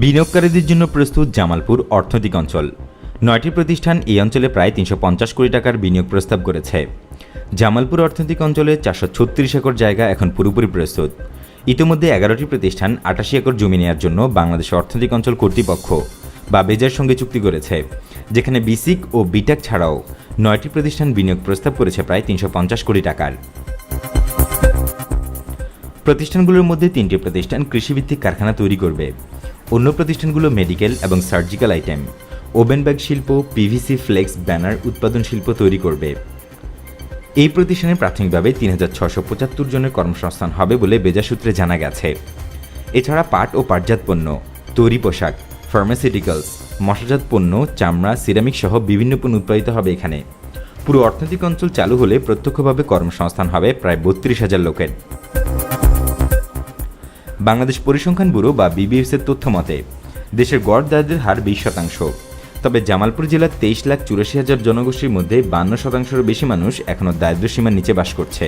বিনিয়োগকারীদের জন্য প্রস্তুত জামালপুর অর্থনৈতিক অঞ্চল। নয়টি প্রতিষ্ঠান এই অঞ্চলে প্রায় তিনশো পঞ্চাশ কোটি টাকার বিনিয়োগ প্রস্তাব করেছে। জামালপুর অর্থনৈতিক অঞ্চলে চারশো ছত্রিশ একর জায়গা এখন পুরোপুরি প্রস্তুত। ইতিমধ্যে এগারোটি প্রতিষ্ঠান আটাশি একর জমি নেওয়ার জন্য বাংলাদেশ অর্থনৈতিক অঞ্চল কর্তৃপক্ষ বা বেজার সঙ্গে চুক্তি করেছে, যেখানে বিসিক ও বিটাক ছাড়াও নয়টি প্রতিষ্ঠান বিনিয়োগ প্রস্তাব করেছে প্রায় তিনশো পঞ্চাশ কোটি টাকার। প্রতিষ্ঠানগুলোর মধ্যে তিনটি প্রতিষ্ঠান কৃষিভিত্তিক কারখানা তৈরি করবে। অন্য প্রতিষ্ঠানগুলো মেডিকেল এবং সার্জিক্যাল আইটেম ওভেন ব্যাগ শিল্প পিভিসি ফ্লেক্স ব্যানার উৎপাদন শিল্প তৈরি করবে। এই প্রতিষ্ঠানে প্রাথমিকভাবে তিন হাজার ছশো পঁচাত্তর জনের কর্মসংস্থান হবে বলে বেজা সূত্রে জানা গেছে। এছাড়া পাট ও পাটজাত পণ্য, তৈরি পোশাক ফার্মাসিউটিক্যালস মশাজাত পণ্য, চামড়া সিরামিক সহ বিভিন্ন পণ্য উৎপাদিত হবে এখানে। পুরো অর্থনৈতিক অঞ্চল চালু হলে প্রত্যক্ষভাবে কর্মসংস্থান হবে প্রায় বত্রিশ হাজার লোকের। বাংলাদেশ পরিসংখ্যান ব্যুরো বা বিবিএস এর তথ্য মতে, দেশের গড় দারিদ্রের হার বিশ শতাংশ। তবে জামালপুর জেলার তেইশ লাখ চুরাশি হাজার জনগোষ্ঠীর মধ্যে বান্ন শতাংশেরও বেশি মানুষ এখনও দারিদ্র সীমার নিচে বাস করছে।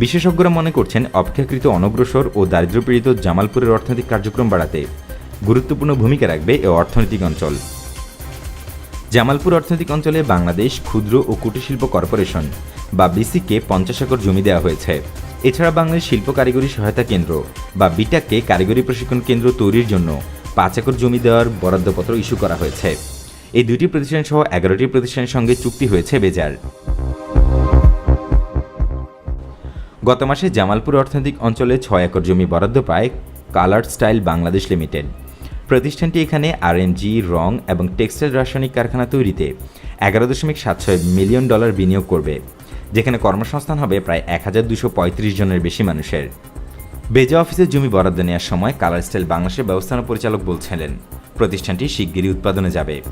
বিশেষজ্ঞরা মনে করছেন, অপেক্ষাকৃত অনগ্রসর ও দারিদ্র্যপীড়িত জামালপুরের অর্থনৈতিক কার্যক্রম বাড়াতে গুরুত্বপূর্ণ ভূমিকা রাখবে এ অর্থনৈতিক অঞ্চল। জামালপুর অর্থনৈতিক অঞ্চলে বাংলাদেশ ক্ষুদ্র ও কুটিরশিল্প কর্পোরেশন বা বিসিকে পঞ্চাশ একর জমি দেওয়া হয়েছে। এছাড়া বাংলাদেশ শিল্প কারিগরি সহায়তা কেন্দ্র বা বিটাককে কারিগরি প্রশিক্ষণ কেন্দ্র তৈরির জন্য পাঁচ একর জমি দেওয়ার বরাদ্দপত্র ইস্যু করা হয়েছে। এই দুটি প্রতিষ্ঠান সহ এগারোটি প্রতিষ্ঠানের সঙ্গে চুক্তি হয়েছে বেজার। গত মাসে জামালপুর অর্থনৈতিক অঞ্চলে ছয় একর জমি বরাদ্দ পায় কালার স্টাইল বাংলাদেশ লিমিটেড। প্রতিষ্ঠানটি এখানে আরএমজি রং এবং টেক্সটাইল রাসায়নিক কারখানা তৈরিতে এগারো দশমিক সাত ছয় মিলিয়ন ডলার বিনিয়োগ করবে। যেখানে কর্মসংস্থান হবে প্রায় এক হাজার দুশো পঁয়ত্রিশ জনের বেশি মানুষের। বেজা অফিসের জমি বরাদ্দ নেওয়ার সময় কালার স্টাইল বাংলাদেশের ব্যবস্থাপনা পরিচালক বলছিলেন, প্রতিষ্ঠানটি শিগগিরই উৎপাদনে যাবে।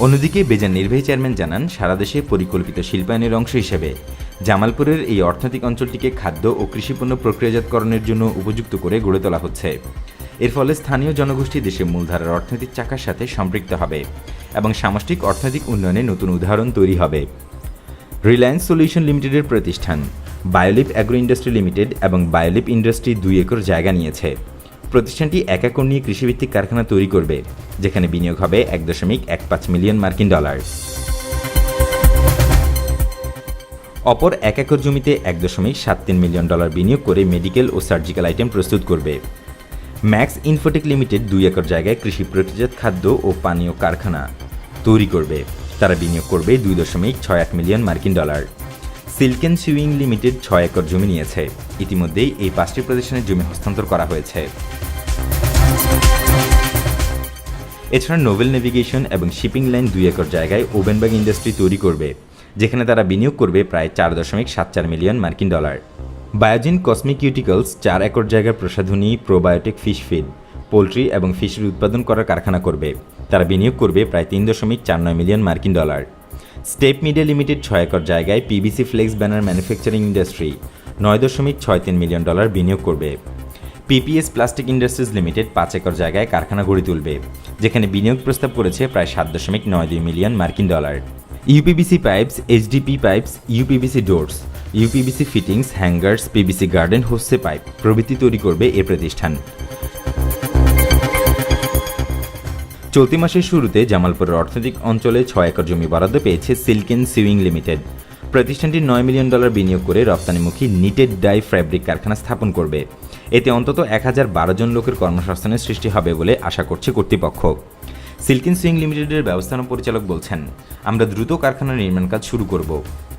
অন্যদিকে বেজার নির্বাহী চেয়ারম্যান জানান, সারা দেশে পরিকল্পিত শিল্পায়নের অংশ হিসেবে জামালপুরের এই অর্থনৈতিক অঞ্চলটিকে খাদ্য ও কৃষিপণ্য প্রক্রিয়াজাতকরণের জন্য উপযুক্ত করে গড়ে তোলা হচ্ছে। এর ফলে স্থানীয় জনগোষ্ঠী দেশের মূলধারার অর্থনৈতিক চাকার সাথে সম্পৃক্ত হবে। এবং সামষ্টিক অর্থনৈতিক উন্নয়নে নতুন উদাহরণ তৈরি হবে। রিলায়েন্স সলিউশন লিমিটেডের প্রতিষ্ঠান বায়োলিপ অ্যাগ্রো ইন্ডাস্ট্রি লিমিটেড এবং বায়োলিপ ইন্ডাস্ট্রি দুই একর জায়গা নিয়েছে। প্রতিষ্ঠানটি এক একর নিয়ে কৃষিভিত্তিক কারখানা তৈরি করবে, যেখানে বিনিয়োগ হবে এক দশমিক এক পাঁচ মিলিয়ন মার্কিন ডলার। অপর এক একর জমিতে এক দশমিক সাত তিন মিলিয়ন ডলার বিনিয়োগ করে মেডিকেল ও সার্জিক্যাল আইটেম প্রস্তুত করবে। ম্যাক্স ইনফোটেক লিমিটেড দুই একর জায়গায় কৃষি প্রক্রিয়াজাত খাদ্য ও পানীয় কারখানা তৈরি করবে। তারা বিনিয়োগ করবে দুই দশমিক ছয় এক মিলিয়ন মার্কিন ডলার। সিল্কেন সুইং লিমিটেড ছয় একর জমি নিয়েছে। ইতিমধ্যেই এই পাঁচটি প্রতিষ্ঠানের জমি হস্তান্তর করা হয়েছে। এছাড়া নোবেল নেভিগেশন এবং শিপিং লাইন দুই একর জায়গায় ওভেনব্যাগ ইন্ডাস্ট্রি তৈরি করবে, যেখানে তারা বিনিয়োগ করবে প্রায় চার দশমিক সাত চার মিলিয়ন মার্কিন ডলার। বায়োজিন কসমিক কসমিকিউটিক্যালস চার একর জায়গার প্রসাধনী প্রোবায়োটিক ফিশ ফিড, পোলট্রি এবং ফিশের উৎপাদন করার কারখানা করবে। তারা বিনিয়োগ করবে প্রায় তিন দশমিক চার নয় মিলিয়ন মার্কিন ডলার। স্টেপ মিডিয়া লিমিটেড ছয় একর জায়গায় PVC flex banner manufacturing industry নয় দশমিক ছয় তিন মিলিয়ন ডলার বিনিয়োগ করবে। পিপিএস প্লাস্টিক ইন্ডাস্ট্রিজ লিমিটেড পাঁচ একর জায়গায় কারখানা গড়ে তুলবে, যেখানে বিনিয়োগ প্রস্তাব করেছে প্রায় সাত দশমিক নয় দুই মিলিয়ন মার্কিন dollar. UPVC pipes, HDP pipes, UPVC doors UPVC fittings, hangers, PVC garden hose pipe প্রভৃতি তৈরি করবে এ প্রতিষ্ঠান। চলতি মাসের শুরুতে জামালপুরের অর্থনৈতিক অঞ্চলে ছয় একর জমি বরাদ্দ পেয়েছে সিল্কেন সুইং লিমিটেড। প্রতিষ্ঠানটি নয় মিলিয়ন ডলার বিনিয়োগ করে রপ্তানিমুখী নিটেড ডাই ফ্যাব্রিক কারখানা স্থাপন করবে। এতে অন্তত এক হাজার বারো জন লোকের কর্মসংস্থানের সৃষ্টি হবে বলে আশা করছে কর্তৃপক্ষ। সিল্কিন সুইং লিমিটেডের ব্যবস্থাপনা পরিচালক বলছেন, আমরা দ্রুত কারখানা নির্মাণ কাজ শুরু করব।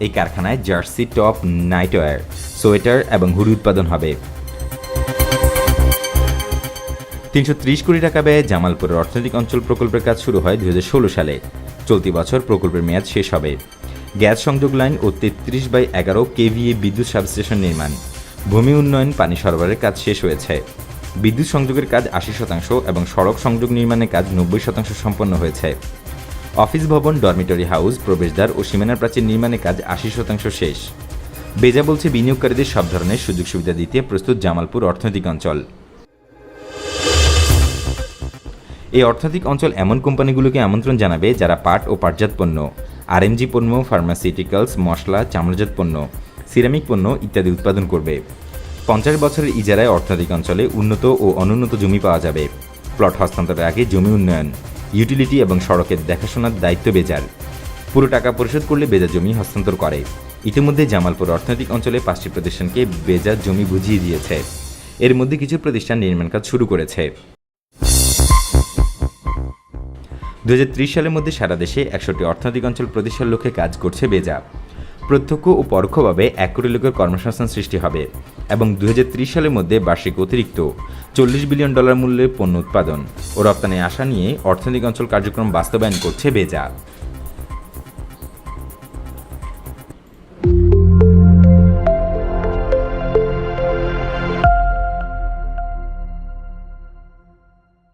এই কারখানায় জার্সি, টপ, নাইটওয়্যার, সোয়েটার এবং হুডি উৎপাদন হবে। তিনশো ত্রিশ কোটি টাকা ব্যয়ে জামালপুরের অর্থনৈতিক অঞ্চল প্রকল্পের কাজ শুরু হয় দুই হাজার ষোলো সালে। চলতি বছর প্রকল্পের মেয়াদ শেষ হবে। গ্যাস সংযোগ লাইন ও তেত্রিশ বাই এগারো কেভিএ বিদ্যুৎ সাবস্টেশন নির্মাণ। ভূমি উন্নয়ন, পানি সরবরাহের কাজ শেষ হয়েছে। বিদ্যুৎ সংযোগের কাজ আশি শতাংশ এবং সড়ক সংযোগ নির্মাণের কাজ নব্বই শতাংশ সম্পন্ন হয়েছে। অফিস ভবন ডরমিটরি হাউস প্রবেশদ্বার ও সীমানার প্রাচীর নির্মাণের কাজ আশি শতাংশ শেষ। বেজা বলছে, বিনিয়োগকারীদের সব ধরনের সুযোগ সুবিধা দিতে প্রস্তুত জামালপুর অর্থনৈতিক অঞ্চল। এই অর্থনৈতিক অঞ্চল এমন কোম্পানিগুলোকে আমন্ত্রণ জানাবে যারা পাট ও পাটজাত পণ্য, আরএমজি পণ্য ফার্মাসিউটিক্যালস মশলা, চামড়াজাত পণ্য সিরামিক পণ্য ইত্যাদি উৎপাদন করবে। পঞ্চাশ বছরের ইজারায় অর্থনৈতিক অঞ্চলে উন্নত ও অনুন্নত জমি পাওয়া যাবে। প্লট হস্তান্তরের আগে জমি উন্নয়ন ইউটিলিটি এবং সড়কের দেখাশোনার দায়িত্ব বেজার। পুরো টাকা পরিশোধ করলে বেজার জমি হস্তান্তর করে। ইতিমধ্যে জামালপুর অর্থনৈতিক অঞ্চলে পাঁচটি প্রতিষ্ঠানকে বেজার জমি বুঝিয়ে দিয়েছে। এর মধ্যে কিছু প্রতিষ্ঠান নির্মাণ কাজ শুরু করেছে। দু হাজার ত্রিশ সালের মধ্যে সারা দেশে একশোটি অর্থনৈতিক অঞ্চল প্রতিষ্ঠার লক্ষ্যে কাজ করছে বেজা প্রত্যক্ষ ও পরোক্ষভাবে এক কোটি লোকের কর্মসংস্থান সৃষ্টি হবে এবং দু হাজার ত্রিশ সালের মধ্যে বার্ষিক অতিরিক্ত চল্লিশ বিলিয়ন ডলার মূল্যের পণ্য উৎপাদন ও রপ্তানি আশা নিয়ে অর্থনৈতিক অঞ্চল কার্যক্রম বাস্তবায়ন করছে বেজা